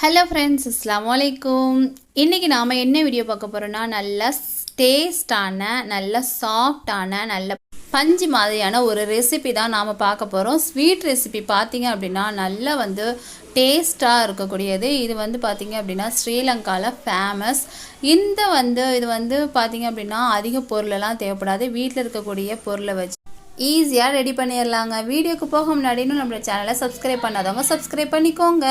Hello friends அஸ்லாம் வலைக்கும் இன்றைக்கி நாம் என்ன வீடியோ பார்க்க போகிறோன்னா நல்ல டேஸ்டான நல்ல சாஃப்டான நல்ல பஞ்சு மாதிரியான ஒரு ரெசிபி தான் நாம் பார்க்க போகிறோம் ஸ்வீட் ரெசிபி பார்த்தீங்க அப்படின்னா நல்லா வந்து டேஸ்ட்டாக இருக்கக்கூடியது. இது வந்து பார்த்தீங்க அப்படின்னா ஸ்ரீலங்காவில் ஃபேமஸ் இந்த வந்து இது வந்து பார்த்தீங்க அப்படின்னா அதிக பொருளெல்லாம் தேவைப்படாது. வீட்டில் இருக்கக்கூடிய பொருளை வச்சு ஈஸியாக ரெடி பண்ணிடலாங்க. வீடியோக்கு போக முன்னாடி நம்மளோட சேனலை சப்ஸ்கிரைப் பண்ணாதவங்க சப்ஸ்கிரைப் பண்ணிக்கோங்க.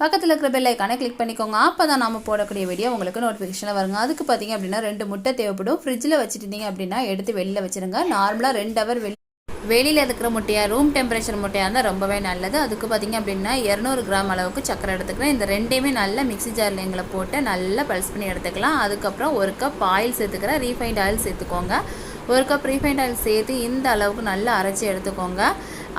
பக்கத்தில் இருக்கிற பெல் ஐக்கானை கிளிக் பண்ணிக்கோங்க. அப்போ தான் நம்ம போடக்கூடிய வீடியோ உங்களுக்கு நோட்டிஃபிகேஷனில் வருங்க. அதுக்கு பார்த்தீங்க அப்படின்னா ரெண்டு முட்டை தேவைப்படும். ஃப்ரிட்ஜில் வச்சுருந்தீங்க அப்படின்னா எடுத்து வெளியில் வச்சுருங்க. நார்மலாக ரெண்டு ஹவர் வெளி வெளியில் இருக்கிற முட்டையாக ரூம் டெம்பரேச்சர் முட்டையாக இருந்தால் ரொம்பவே நல்லது. அதுக்கு பார்த்தீங்க அப்படின்னா இரநூறு கிராம் அளவுக்கு சக்கரை எடுத்துக்கிறேன். இந்த ரெண்டையுமே நல்லா மிக்ஸி ஜாரில் எங்களை போட்டு நல்லா பல்ஸ் பண்ணி எடுத்துக்கலாம். அதுக்கப்புறம் ஒரு கப் ஆயில் சேர்த்துக்கிறேன். ரீஃபைண்ட் ஆயில் சேர்த்துக்கோங்க. ஒரு கப் ரீஃபைண்ட் ஆயில் சேர்த்து இந்த அளவுக்கு நல்லா அரைச்சி எடுத்துக்கோங்க.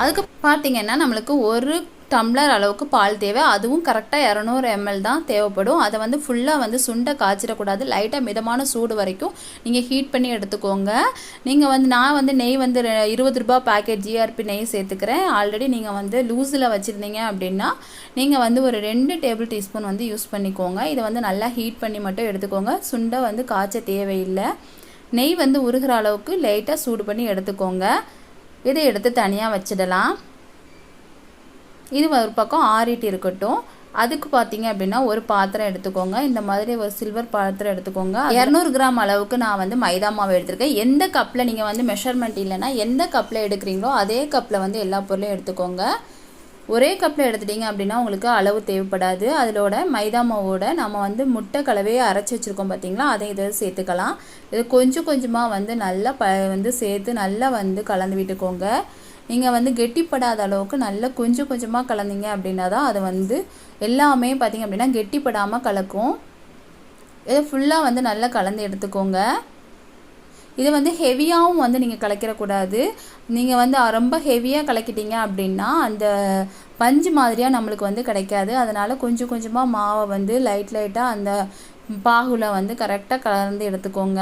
அதுக்கு பார்த்தீங்கன்னா நம்மளுக்கு ஒரு டம்ளர் அளவுக்கு பால் தேவை. அதுவும் கரெக்டாக இரநூறு எம்எல் தான் தேவைப்படும். அதை வந்து ஃபுல்லாக வந்து சுண்டை காய்ச்சிடக்கூடாது. லைட்டாக மிதமான சூடு வரைக்கும் நீங்கள் ஹீட் பண்ணி எடுத்துக்கோங்க. நீங்கள் வந்து நான் வந்து நெய் வந்து இருபது ரூபா பேக்கெட் ஜிஆர்பி நெய் சேர்த்துக்கிறேன். ஆல்ரெடி நீங்கள் வந்து லூஸில் வச்சுருந்தீங்க அப்படின்னா நீங்கள் வந்து ஒரு ரெண்டு டேபிள் டீஸ்பூன் வந்து யூஸ் பண்ணிக்கோங்க. இதை வந்து நல்லா ஹீட் பண்ணி மட்டும் எடுத்துக்கோங்க. சுண்டை வந்து காய்ச்ச தேவையில்லை. நெய் வந்து உருகிற அளவுக்கு லைட்டாக சூடு பண்ணி எடுத்துக்கோங்க. இதை எடுத்து தனியாக வச்சிடலாம். இது ஒரு பக்கம் ஆறிட்டு இருக்கட்டும். அதுக்கு பார்த்தீங்க அப்படின்னா ஒரு பாத்திரம் எடுத்துக்கோங்க. இந்த மாதிரி ஒரு சில்வர் பாத்திரம் எடுத்துக்கோங்க. இரநூறு கிராம் அளவுக்கு நான் வந்து மைதா மாவு எடுத்திருக்கேன். எந்த கப்பில் நீங்கள் வந்து மெஷர்மெண்ட் இல்லைன்னா எந்த கப்பில் எடுக்கிறீங்களோ அதே கப்பில் வந்து எல்லா பொருளையும் எடுத்துக்கோங்க. ஒரே கப்பில் எடுத்துட்டீங்க அப்படின்னா உங்களுக்கு அளவு தேவைப்படாது. அதிலோட மைதா மாவோட நம்ம வந்து முட்டை கலவையை அரைச்சி வச்சுருக்கோம் பார்த்தீங்களா அதை இதை சேர்த்துக்கலாம். இது கொஞ்சம் கொஞ்சமாக வந்து நல்லா ப வந்து சேர்த்து நல்லா வந்து கலந்து விட்டுக்கோங்க. நீங்கள் வந்து கெட்டிப்படாத அளவுக்கு நல்லா கொஞ்சம் கொஞ்சமாக கலந்தீங்க அப்படின்னா தான் அது வந்து எல்லாமே பார்த்தீங்க அப்படின்னா கெட்டிப்படாமல் கலக்கும். இதை ஃபுல்லாக வந்து நல்லா கலந்து எடுத்துக்கோங்க. இது வந்து ஹெவியாகவும் வந்து நீங்கள் கலக்கிடக்கூடாது. நீங்கள் வந்து ரொம்ப ஹெவியாக கலக்கிட்டீங்க அப்படின்னா அந்த பஞ்சு மாதிரியாக நம்மளுக்கு வந்து கிடைக்காது. அதனால் கொஞ்சம் கொஞ்சமாக மாவை வந்து லைட் லைட்டாக அந்த பாகுல வந்து கரெக்டாக கலந்து எடுத்துக்கோங்க.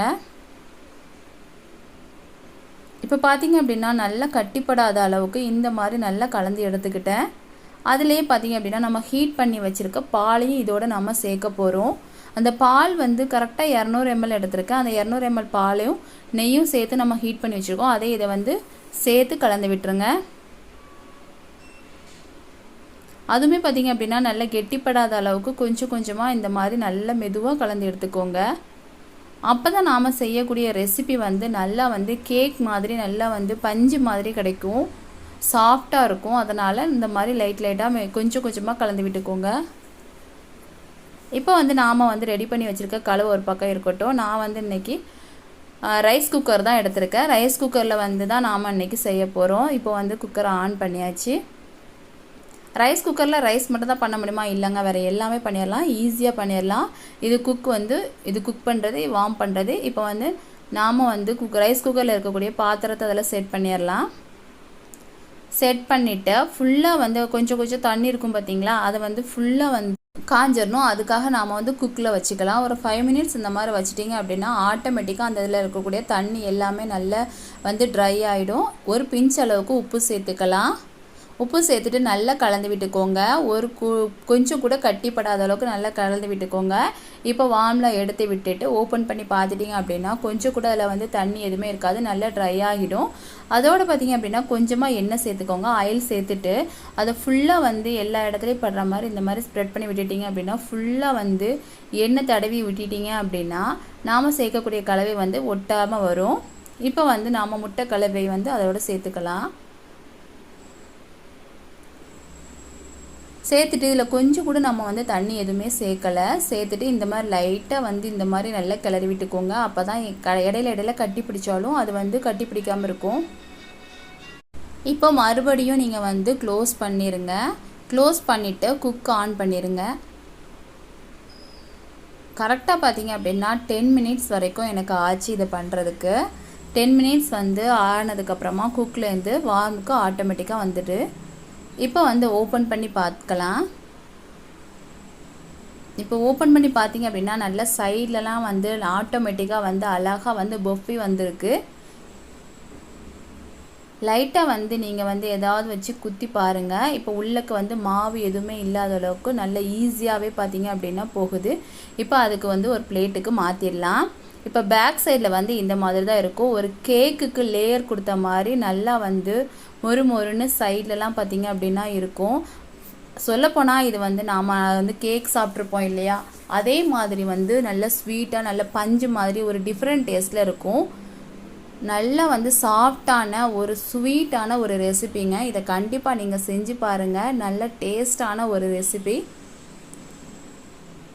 இப்போ பார்த்தீங்க அப்படின்னா நல்லா கட்டிப்படாத அளவுக்கு இந்த மாதிரி நல்லா கலந்து எடுத்துக்கிட்டேன். அதுலேயே பார்த்தீங்க அப்படின்னா நம்ம ஹீட் பண்ணி வச்சுருக்க பாலையும் இதோட நம்ம சேர்க்க போகிறோம் அந்த பால் வந்து கரெக்டாக இரநூறு எம்எல் எடுத்திருக்கேன். அந்த இரநூறு எம்எல் பாலையும் நெய்யும் சேர்த்து நம்ம ஹீட் பண்ணி வச்சுருக்கோம். அதே இதை வந்து சேர்த்து கலந்து விட்டுருங்க. அதுவுமே பார்த்தீங்க அப்படின்னா நல்லா கெட்டிப்படாத அளவுக்கு கொஞ்சம் கொஞ்சமாக இந்த மாதிரி நல்லா மெதுவாக கலந்து எடுத்துக்கோங்க. அப்போ தான் நாம் செய்யக்கூடிய ரெசிபி வந்து நல்லா வந்து கேக் மாதிரி நல்லா வந்து பஞ்சு மாதிரி கிடைக்கும். சாஃப்டாக இருக்கும். அதனால் இந்த மாதிரி லைட் லைட்டாக கொஞ்சம் கொஞ்சமாக கலந்து விட்டுக்கோங்க. இப்போ வந்து நாம் வந்து ரெடி பண்ணி வச்சுருக்க கழுவு ஒரு பக்கம் இருக்கட்டும். நான் வந்து இன்னைக்கு ரைஸ் குக்கர் தான் எடுத்திருக்கேன். ரைஸ் குக்கரில் வந்து தான் நாம் இன்னைக்கு செய்ய போகிறோம் இப்போ வந்து குக்கரை ஆன் பண்ணியாச்சு. ரைஸ் குக்கரில் ரைஸ் மட்டும் தான் பண்ண முடியுமா? இல்லைங்க. வேறு எல்லாமே பண்ணிடலாம். ஈஸியாக பண்ணிடலாம். இது குக் வந்து இது குக் பண்ணுறது வார்ம் பண்ணுறது இப்போ வந்து நாம் வந்து குக் ரைஸ் குக்கரில் இருக்கக்கூடிய பாத்திரத்தை அதில் செட் பண்ணிடலாம். செட் பண்ணிவிட்டு ஃபுல்லாக வந்து கொஞ்சம் கொஞ்சம் தண்ணி இருக்கும் பார்த்தீங்களா? அதை வந்து ஃபுல்லாக வந்து காஞ்சிடணும். அதுக்காக நாம் வந்து குக்கில் வச்சுக்கலாம். ஒரு ஃபைவ் மினிட்ஸ் இந்த மாதிரி வச்சிட்டிங்க அப்படின்னா ஆட்டோமேட்டிக்காக அந்த இதில் இருக்கக்கூடிய தண்ணி எல்லாமே நல்லா வந்து ட்ரை ஆகிடும் ஒரு பிஞ்ச் அளவுக்கு உப்பு சேர்த்துக்கலாம். உப்பு சேர்த்துட்டு நல்லா கலந்து விட்டுக்கோங்க. ஒரு கு கொஞ்சம் கூட கட்டிப்படாத அளவுக்கு நல்லா கலந்து விட்டுக்கோங்க. இப்போ வார்மில் எடுத்து விட்டுட்டு ஓப்பன் பண்ணி பார்த்துட்டிங்க அப்படின்னா கொஞ்சம் கூட அதில் வந்து தண்ணி எதுவுமே இருக்காது. நல்லா ட்ரை ஆகிடும். அதோடு பார்த்தீங்க அப்படின்னா கொஞ்சமாக எண்ணெய் சேர்த்துக்கோங்க. ஆயில் சேர்த்துட்டு அதை ஃபுல்லாக வந்து எல்லா இடத்துலையும் படுற மாதிரி இந்த மாதிரி ஸ்ப்ரெட் பண்ணி விட்டுட்டீங்க அப்படின்னா ஃபுல்லாக வந்து எண்ணெய் தடவி விட்டுட்டீங்க அப்படின்னா நாம் சேர்க்கக்கூடிய கலவை வந்து ஒட்டாமல் வரும். இப்போ வந்து நாம் முட்டை கலவை வந்து அதோட சேர்த்துக்கலாம். சேர்த்துட்டு இதில் கொஞ்சம் கூட நம்ம வந்து தண்ணி எதுவுமே சேர்க்கலை. சேர்த்துட்டு இந்த மாதிரி லைட்டாக வந்து இந்த மாதிரி நல்லா கிளறி விட்டுக்கோங்க. அப்போ தான் இடையில இடையில கட்டி பிடிச்சாலும் அது வந்து கட்டி பிடிக்காமல் இருக்கும். இப்போ மறுபடியும் நீங்கள் வந்து க்ளோஸ் பண்ணிடுங்க க்ளோஸ் பண்ணிவிட்டு குக் ஆன் பண்ணிடுங்க கரெக்டாக பார்த்தீங்க அப்படின்னா டென் மினிட்ஸ் வரைக்கும் எனக்கு ஆச்சு இதை பண்ணுறதுக்கு டென் மினிட்ஸ் வந்து ஆனதுக்கப்புறமா குக்லேருந்து வார்முக்கு ஆட்டோமேட்டிக்காக வந்துட்டு இப்போ வந்து ஓப்பன் பண்ணி பார்க்கலாம். இப்போ ஓப்பன் பண்ணி பார்த்தீங்க அப்படின்னா நல்ல சைட்லலாம் வந்து ஆட்டோமேட்டிக்காக வந்து அழகாக வந்து பொஃபி வந்திருக்கு. லைட்டாக வந்து நீங்கள் வந்து ஏதாவது வச்சு குத்தி பாருங்கள் இப்போ உள்ளக்கு வந்து மாவு எதுவுமே இல்லாத அளவுக்கு நல்ல ஈஸியாகவே பார்த்தீங்க அப்படின்னா போகுது. இப்போ அதுக்கு வந்து ஒரு பிளேட்டுக்கு மாற்றிடலாம் இப்போ பேக் சைடில் வந்து இந்த மாதிரி தான் இருக்கும். ஒரு கேக்குக்கு லேயர் கொடுத்த மாதிரி நல்லா வந்து மொறு மொறுன்னு சைட்லலாம் பார்த்தீங்க அப்படின்னா இருக்கும். சொல்லப்போனால் இது வந்து நாம் வந்து கேக் சாப்பிட்ருப்போம் இல்லையா? அதே மாதிரி வந்து நல்ல ஸ்வீட்டாக நல்ல பஞ்சு மாதிரி ஒரு டிஃப்ரெண்ட் டேஸ்ட்டில் இருக்கும். நல்லா வந்து சாஃப்டான ஒரு ஸ்வீட்டான ஒரு ரெசிபிங்க இதை கண்டிப்பாக நீங்கள் செஞ்சு பாருங்கள் நல்ல டேஸ்டான ஒரு ரெசிபி